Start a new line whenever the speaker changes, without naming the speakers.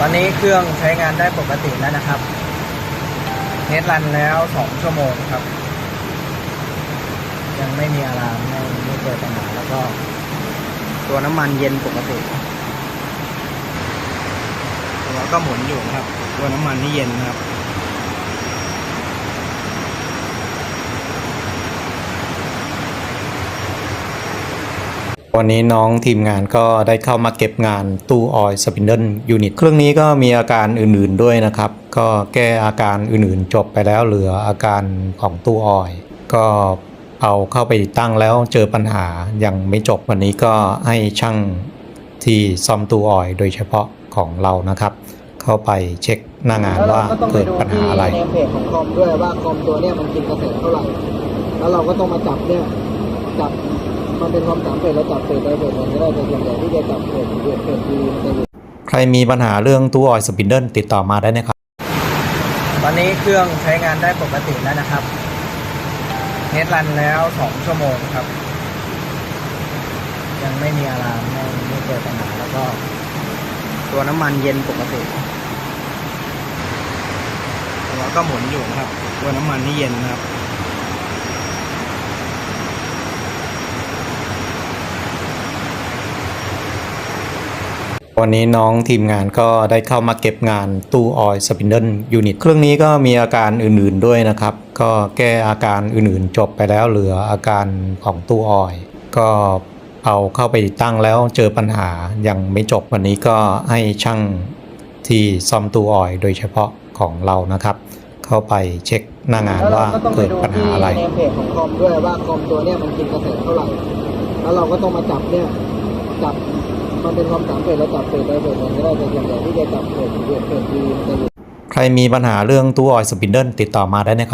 ตอนนี้เครื่องใช้งานได้ปกติแล้วนะครับเทสรันแล้วสองชั่วโมงครับ ยังไม่มีอะไรามไม่ไม่เกิดปัญหาแล้วก็ ตัวน้ำมันเย็นปกติแล้วก็หมุนอยู่ครับ ตัวน้ำมันนี่เย็นนะครับ
วันนี้น้องทีมงานก็ได้เข้ามาเก็บงานตู้ออยสปินเดิลยูนิตเครื่องนี้ก็มีอาการอื่นๆด้วยนะครับ ก็แก้อาการอื่นๆจบไปแล้วเหลืออาการของตู้ออยก็เอาเข้าไปติดตั้งแล้วเจอปัญหายังไม่จบวันนี้ก็ให้ช่างที่ซ่อมตู้ออยโดยเฉพาะของเรานะครับ เข้าไปเช็คหน้างานว่าเกิดปัญหาอะไร
ในเพจของคอมด้วยว่าคอมตัวเนี้ยมันกินกระแสเท่าไหร่แล้วเราก็ต้องมาจับเนี่ยจับ มันเป็นความสามเฟสเราจับเฟสใดเฟสหนึ่งก็ได้แต่ส่วนใหญ่ที่จะจับเฟสเฟสเฟสดีมันจะอยู่
ใครมีปัญหาเรื่องตู้ออยสปินเดิลติดต่อมาได้นะครับ
ตอนนี้เครื่องใช้งานได้ปกติแล้วนะครับเทสรันแล้วสองชั่วโมงครับ ยังไม่มีอะไรามไม่ไม่เกิดปัญหาแล้วก็ ตัวน้ำมันเย็นปกติตัวก็หมุนอยู่นะครับ ตัวน้ำมันนี่เย็นนะครับ
วันนี้น้องทีมงานก็ได้เข้ามาเก็บงานตู้ออยสปินเดิลยูนิตเครื่องนี้ก็มีอาการอื่นๆด้วยนะครับ ก็แก้อาการอื่นๆจบไปแล้วเหลืออาการของตู้ออยก็เอาเข้าไปติดตั้งแล้วเจอปัญหายังไม่จบวันนี้ก็ให้ช่างที่ซ่อมตู้ออยโดยเฉพาะของเรานะครับ เข้าไปเช็คหน้างานว่าเกิดปัญหาอะไร
ในเพจของคอมด้วยว่าคอมตัวเนี้ยมันกินกระแสเท่าไหร่แล้วเราก็ต้องมาจับเนี่ยจับ มันเป็นความสามเฟสเราจับเฟสไดเฟสหนึ่งก็ได้แต่ส่วนใหญ่ที่จะจับเฟสเฟสเฟสดีมันจะอยู่
ใครมีปัญหาเรื่องตู้ออยสปินเดิลติดต่อมาได้นะครับ